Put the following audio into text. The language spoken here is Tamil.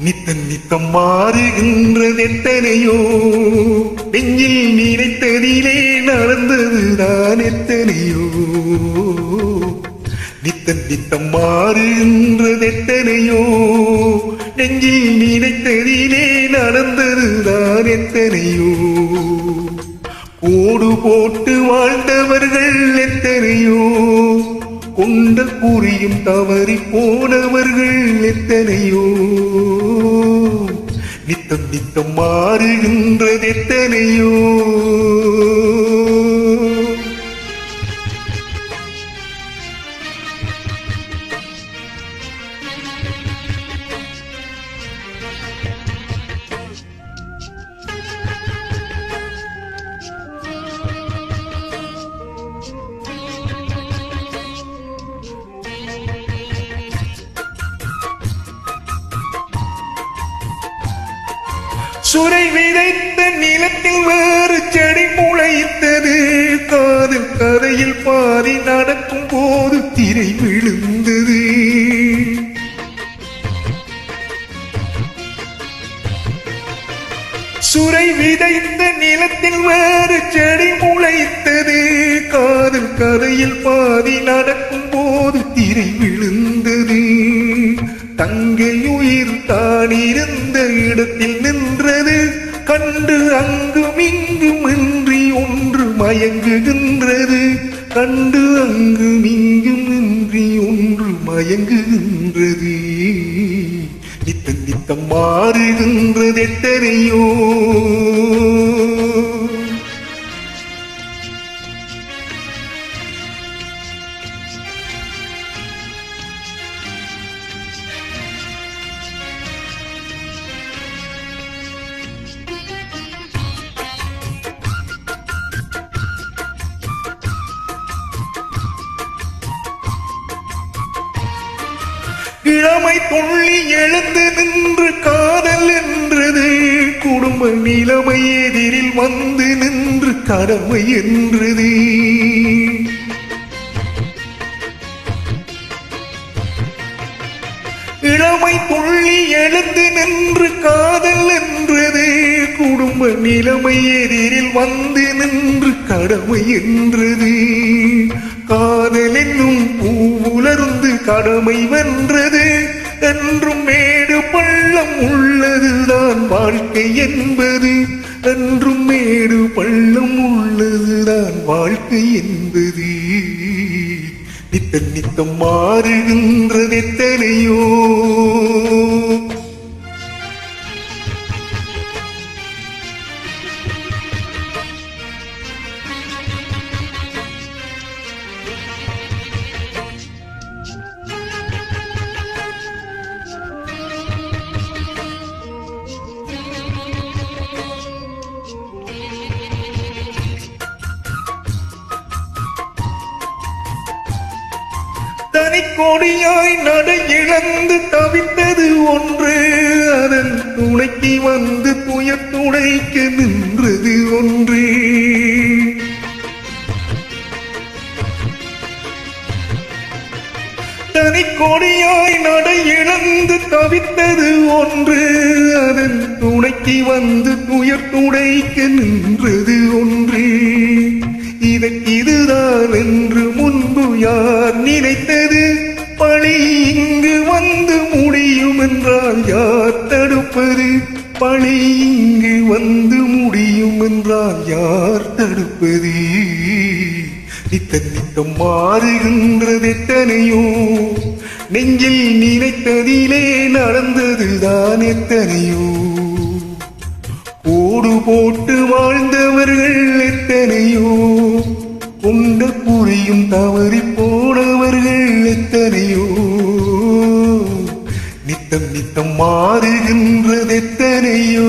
நித்தம் நித்தம் மாறுகின்றது எத்தனையோ நெஞ்சில் நினைத்ததிலே நடந்தது நான் எத்தனையோ. நித்தம் நித்தம் மாறுகின்றது எத்தனையோ நெஞ்சில் நினைத்ததிலே நடந்தது நான் எத்தனையோ. கோடு போட்டு வாழ்ந்தவர்கள் எத்தனையோ. கொண்ட குறியும் தவறி போனவர்கள் எத்தனையோ? நித்தம் நித்தம் மாறுகின்றது எத்தனையோ? சுரை விதைத்த நிலத்தில் வேறு செடி முளைத்தது. காதல் கதையில் பாதி நடக்கும் போது திரை விழுந்தது. சுரை விதைத்த நிலத்தில் வேறு செடி முளைத்தது. காதல் கதையில் பாதி நடக்கும் போது திரை விழுந்தது. தங்கை உயிர் தானிருந்த இடத்தில் நின்றது கண்டு அங்கும் இங்கும் இன்றி ஒன்று மயங்குகின்றது. கண்டு அங்கும் இங்கும் இன்றி ஒன்று மயங்குகின்றது. நித்தம் நித்தம் மாறுகின்றது எத்தனையோ. இளமை துள்ளி எழுந்து நின்று காதல் என்றது. குடும்ப நிலைமை எதிரில் வந்து நின்று கடமை என்றது. இளமை துள்ளி எழுந்து நின்று காதல் என்றது. குடும்ப நிலைமை எதிரில் வந்து நின்று கடமை என்றது. காதல் என்னும் பூவுலர்ந்து கடமை வென்றது. என்றும் மேடு பள்ளம் உள்ளதுதான் வாழ்க்கை என்பது. என்றும் மேடு பள்ளம் உள்ளதுதான் வாழ்க்கை என்பது. நித்தம் நித்தம் மாறுகின்றது எத்தனையோ தனிக்கொடியாய் நடை இழந்து தவித்தது ஒன்று. அதன் துணைக்கு வந்து துயர் நின்றது ஒன்று. தனிக்கொடியாய் நடை இழந்து தவித்தது ஒன்று. அதன் துணைக்கு வந்து துயர் நின்றது ஒன்று. இதன் இதுதான் என்று முன்பு யார் நினைத்தது? பழி இங்கு வந்து முடியும் என்றால் யார் தடுப்பது? பழி இங்கு வந்து முடியும் என்றால் யார் தடுப்பது? நித்தம் நித்தம் மாறுகின்றது எத்தனையோ நெஞ்சில் நினைத்ததிலே நடந்ததுதான் எத்தனையோ? கோடு போட்டு வாழ்ந்த புரியும் தவறி போனவர்கள் எத்தனையோ? நித்தம் நித்தம் மாறுகின்றது எத்தனையோ